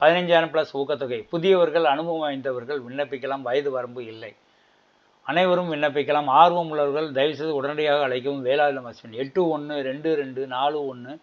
பதினைஞ்சாயிரம் ப்ளஸ் ஊக்கத்தொகை. புதியவர்கள் அனுபவம் வாய்ந்தவர்கள் விண்ணப்பிக்கலாம் வயது வரம்பு இல்லை. அனைவரும் விண்ணப்பிக்கலாம். ஆர்வம் உள்ளவர்கள் தயவுசெய்து உடனடியாக அழைக்கவும். வேலாயுதம் அஸ்வின் எட்டு ஒன்று ரெண்டு ரெண்டு நாலு ஒன்று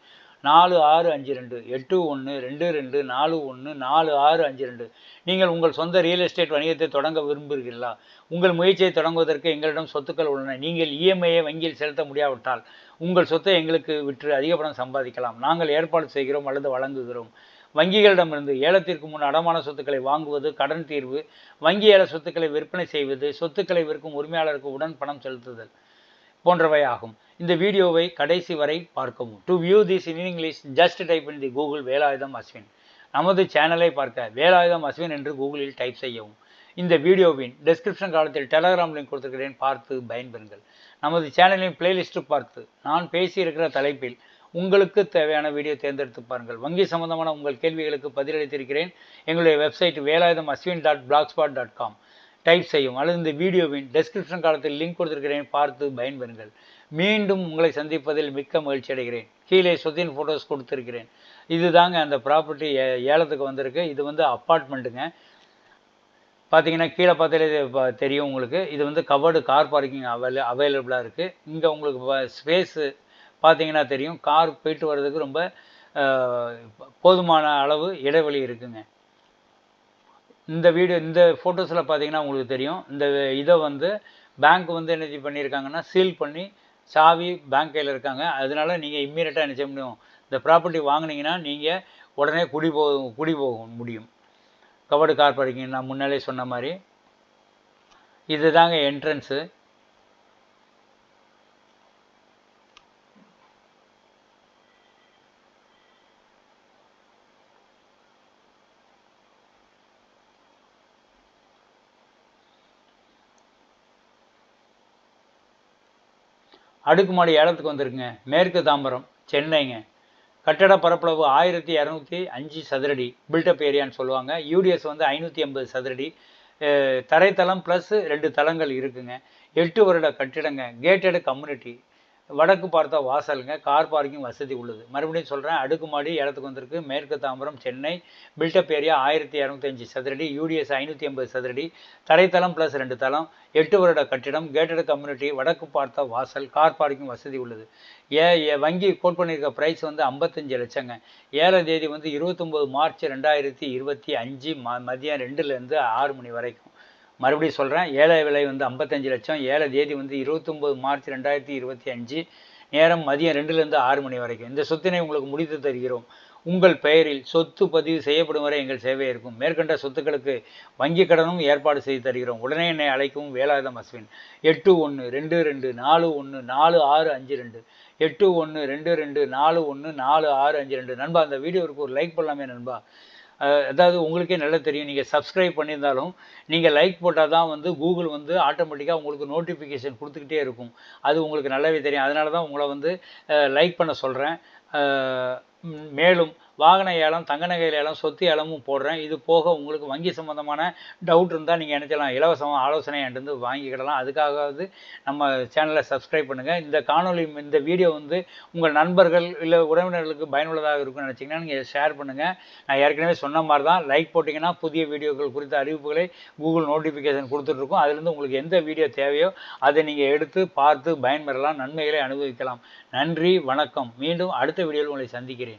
நாலு ஆறு அஞ்சு ரெண்டு. எட்டு ஒன்று ரெண்டு ரெண்டு நாலு ஒன்று நாலு ஆறு அஞ்சு ரெண்டு. நீங்கள் உங்கள் சொந்த ரியல் எஸ்டேட் வணிகத்தை தொடங்க விரும்புகிறீர்களா? உங்கள் முயற்சியை தொடங்குவதற்கு எங்களிடம் சொத்துக்கள் உள்ளன. நீங்கள் இஎம்ஐயை வங்கியில் செலுத்த முடியாவிட்டால் உங்கள் சொத்தை எங்களுக்கு விற்று அதிக பணம் சம்பாதிக்கலாம். நாங்கள் ஏற்பாடு செய்கிறோம் அல்லது வழங்குகிறோம். வங்கிகளிடமிருந்து ஏலத்திற்கு முன் அடமான சொத்துக்களை வாங்குவது கடன் தீர்வு வங்கி ஏல சொத்துக்களை விற்பனை செய்வது சொத்துக்களை விற்கும் உரிமையாளருக்கு உடன் பணம் செலுத்துதல் போன்றவை ஆகும். இந்த வீடியோவை கடைசி வரை பார்க்கவும். To view this in English just type in the Google Velayutham Ashwin. நமது சேனலை பார்க்க வேலாயுதம் அஸ்வின் என்று கூகுளில் டைப் செய்யவும். இந்த வீடியோவின் டெஸ்கிரிப்ஷன் காலத்தில் டெலகிராம் லிங்க் கொடுத்துருக்கிறேன். பார்த்து பயன்பெறுங்கள். நமது சேனலின் பிளேலிஸ்ட்டு பார்த்து நான் பேசியிருக்கிற தலைப்பில் உங்களுக்கு தேவையான வீடியோ தேர்ந்தெடுத்து பாருங்கள். வங்கி சம்பந்தமான உங்கள் கேள்விகளுக்கு பதிலளித்திருக்கிறேன். எங்களுடைய website Velayudham Ashwin dot blogspot dot com type செய்யும். அல்லது இந்த வீடியோவின் டெஸ்கிரிப்ஷன் காலத்தில் லிங்க் கொடுத்திருக்கிறேன். பார்த்து பயன்பெறுங்கள். மீண்டும் உங்களை சந்திப்பதில் மிக்க மகிழ்ச்சி அடைகிறேன். கீழே சொத்தின் ஃபோட்டோஸ் கொடுத்துருக்கிறேன். இதுதாங்க அந்த ப்ராப்பர்ட்டி ஏ ஏலத்துக்கு வந்திருக்கு. இது வந்து அப்பார்ட்மெண்ட்டுங்க பார்த்தீங்கன்னா கீழே பார்த்தாலே தெரியும் உங்களுக்கு. இது வந்து கவர்டு கார் பார்க்கிங் அவைல அவைலபிளாக இருக்குது இங்கே உங்களுக்கு ஸ்பேஸு பார்த்தீங்கன்னா தெரியும். கார் போயிட்டு வர்றதுக்கு ரொம்ப போதுமான அளவு இடைவெளி இருக்குங்க. இந்த வீடியோ இந்த ஃபோட்டோஸில் பார்த்தீங்கன்னா உங்களுக்கு தெரியும். இந்த இதை வந்து பேங்க் வந்து என்ன பண்ணியிருக்காங்கன்னா சீல் பண்ணி சாவி பேங்க் கையில் இருக்காங்க. அதனால நீங்கள் இம்மீடியட்டாக என்ன செய்ய முடியும்? இந்த ப்ராப்பர்ட்டி வாங்கினீங்கன்னா நீங்கள் உடனே குடி போ குடி போக முடியும். கவர்டு கார் பார்க்கிங் நான் முன்னாலே சொன்ன மாதிரி. இது தாங்க என்ட்ரன்ஸு அடுக்குமாடி ஏலத்துக்கு வந்திருக்குங்க. மேற்கு தாம்பரம் சென்னைங்க. கட்டட பரப்பளவு ஆயிரத்தி இரநூத்தி அஞ்சு சதுரடி பில்டப் ஏரியான்னு சொல்லுவாங்க. யூடிஎஸ் வந்து ஐநூற்றி ஐம்பது சதுரடி. தரைத்தளம் ப்ளஸ் ரெண்டு தளங்கள் இருக்குங்க. எட்டு வருட கட்டிடங்க. கேட்டடு கம்யூனிட்டி வடக்கு பார்த்தா வாசலுங்க கார் பார்க்கிங் வசதி உள்ளது. மறுபடியும் சொல்கிறேன் அடுக்குமாடி இடத்துக்கு வந்திருக்கு. மேற்கு தாம்பரம் சென்னை. பில்டப் ஏரியா ஆயிரத்தி இரநூத்தஞ்சு சதுரடி யூடிஎஸ் ஐநூற்றி ஐம்பது சதுரடி. தரைத்தளம் ப்ளஸ் ரெண்டு தளம். எட்டு வருட கட்டிடம் கேட்டட் கம்யூனிட்டி வடக்கு பார்த்த வாசல் கார் பார்க்கிங் வசதி உள்ளது. ஏ வங்கி கோட் பண்ணியிருக்க ப்ரைஸ் வந்து ஐம்பத்தஞ்சு லட்சங்க. ஏழை தேதி வந்து இருபத்தொம்போது மார்ச் ரெண்டாயிரத்தி இருபத்தி அஞ்சு ம மதியம் ரெண்டுலேருந்து ஆறு மணி வரைக்கும். மறுபடியும் சொல்கிறேன் ஏழை விலை வந்து ஐம்பத்தஞ்சு லட்சம் ஏழை தேதி வந்து இருபத்தொம்போது மார்ச் ரெண்டாயிரத்தி இருபத்தி அஞ்சு நேரம் மதியம் ரெண்டுலேருந்து ஆறு மணி வரைக்கும். இந்த சொத்தினை உங்களுக்கு முடித்து தருகிறோம். உங்கள் பெயரில் சொத்து பதிவு செய்யப்படும் வரை எங்கள் சேவை இருக்கும். மேற்கண்ட சொத்துக்களுக்கு வங்கி கடனும் ஏற்பாடு செய்து தருகிறோம். உடனே என்னை அழைக்கவும் வேலாயுதம் அஸ்வின். எட்டு ஒன்று ரெண்டு ரெண்டு நாலு ஒன்று நாலு ஆறு அஞ்சு ரெண்டு. எட்டு ஒன்று ரெண்டு ரெண்டு நாலு ஒன்று நாலு ஆறு அஞ்சு ரெண்டு. நண்பா அந்த வீடியோவுக்கு ஒரு லைக் பண்ணலாமே நண்பா. அதாவது உங்களுக்கே நல்லா தெரியும். நீங்கள் சப்ஸ்கிரைப் பண்ணியிருந்தாலும் நீங்கள் லைக் போட்டால் தான் வந்து கூகுள் வந்து ஆட்டோமேட்டிக்காக உங்களுக்கு நோட்டிஃபிகேஷன் கொடுத்துக்கிட்டே இருக்கும். அது உங்களுக்கு நல்லாவே தெரியும். அதனால தான் உங்களை வந்து லைக் பண்ண சொல்கிறேன் மேலும் வாகன ஏலம் தங்க நகை ஏலம் சொத்து ஏலமும் போடுறேன். இது போக உங்களுக்கு வங்கி சம்மந்தமான டவுட் இருந்தால் நீங்கள் நினச்சலாம் இலவசமாக ஆலோசனை என்று வாங்கிக்கிடலாம். அதுக்காகவது நம்ம சேனலை சப்ஸ்கிரைப் பண்ணுங்கள் இந்த காணொலி இந்த வீடியோ வந்து உங்கள் நண்பர்கள் இல்லை உறவினர்களுக்கு பயனுள்ளதாக இருக்கும்னு நினச்சிங்கன்னா நீங்கள் ஷேர் பண்ணுங்கள் நான் ஏற்கனவே சொன்ன மாதிரி தான் லைக் போட்டிங்கன்னா புதிய வீடியோக்கள் குறித்த அறிவிப்புகளை கூகுள் நோட்டிஃபிகேஷன் கொடுத்துட்ருக்கோம். அதுலேருந்து உங்களுக்கு எந்த வீடியோ தேவையோ அதை நீங்கள் எடுத்து பார்த்து பயன்பெறலாம் நன்மைகளை அனுபவிக்கலாம். நன்றி வணக்கம். மீண்டும் அடுத்த வீடியோவில் உங்களை சந்திக்கிறேன்.